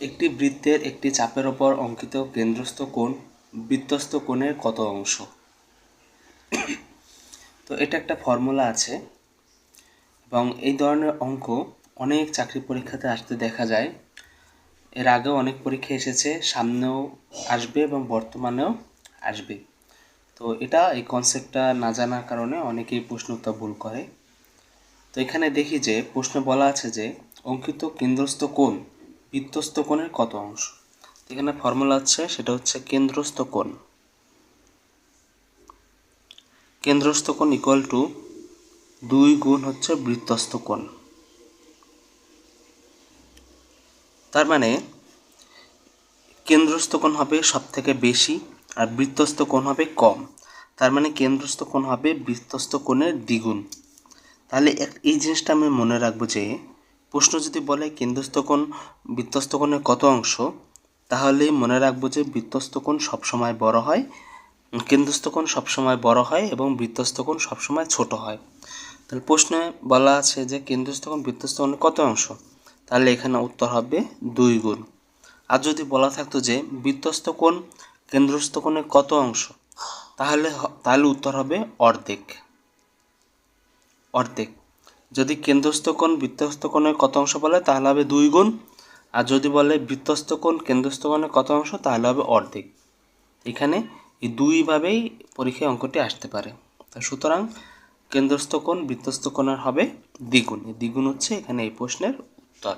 একটি বৃত্তের একটি চাপের ওপর অঙ্কিত কেন্দ্রস্থ কোণ বৃত্তস্থ কোণের কত অংশ? তো এটা একটা ফর্মুলা আছে এবং এই ধরনের অঙ্ক অনেক চাকরি পরীক্ষাতে আসতে দেখা যায়। এর আগেও অনেক পরীক্ষা এসেছে, সামনেও আসবে এবং বর্তমানেও আসবে। তো এটা এই কনসেপ্টটা না জানার কারণে অনেকেই প্রশ্ন উত্তর ভুল করে। তো এখানে দেখি যে, প্রশ্ন বলা আছে যে, অঙ্কিত কেন্দ্রস্থ কোণ বৃত্তস্থ কোণের কত অংশ? এখানে ফর্মুলা আছে, সেটা হচ্ছে কেন্দ্রস্থ কোণ। কেন্দ্রস্থ কোণ ইকুয়াল টু দুই গুণ হচ্ছে বৃত্তস্থ কোণ। তার মানে কেন্দ্রস্থ কোণ হবে সব থেকে বেশি আর বৃত্তস্থ কোণ হবে কম। তার মানে কেন্দ্রস্থ কোণ হবে বৃত্তস্থ কোণের দ্বিগুণ। তাহলে এই জিনিসটা আমি মনে রাখব যে প্রশ্ন যদি বলে কেন্দ্রস্থকোণ, বৃত্তস্থকোণের কত অংশ, তাহলে মনে রাখব যে বৃত্তস্থ কোণ সবসময় বড় হয়, কেন্দ্রস্থকোণ কেন্দ্রস্থ কোণ সবসময় বড় হয় এবং বৃত্তস্থ কোণ সবসময় ছোট হয়। তাহলে প্রশ্নে বলা আছে যে কেন্দ্রস্থ কোণ বৃত্তস্থ কত অংশ, তাহলে এখানে উত্তর হবে দুই গুণ। আর যদি বলা থাকতো যে বৃত্তস্থ কোণ কেন্দ্রস্থ কত অংশ, তাহলে তাহলে উত্তর হবে অর্ধেক। অর্ধেক। যদি কেন্দ্রস্থ কোণ বৃত্তস্থ কোণের কত অংশ বলে, তাহলে হবে দুই গুণ। আর যদি বলে বৃত্তস্থ কোণ কেন্দ্রস্থ কোণের কত অংশ, তাহলে হবে অর্ধেক। এখানে এই দুইভাবেই পরীক্ষায় অঙ্কটি আসতে পারে। সুতরাং কেন্দ্রস্থ কোণ বৃত্তস্থ কোণের হবে দ্বিগুণ। এই দ্বিগুণ হচ্ছে এখানে এই প্রশ্নের উত্তর।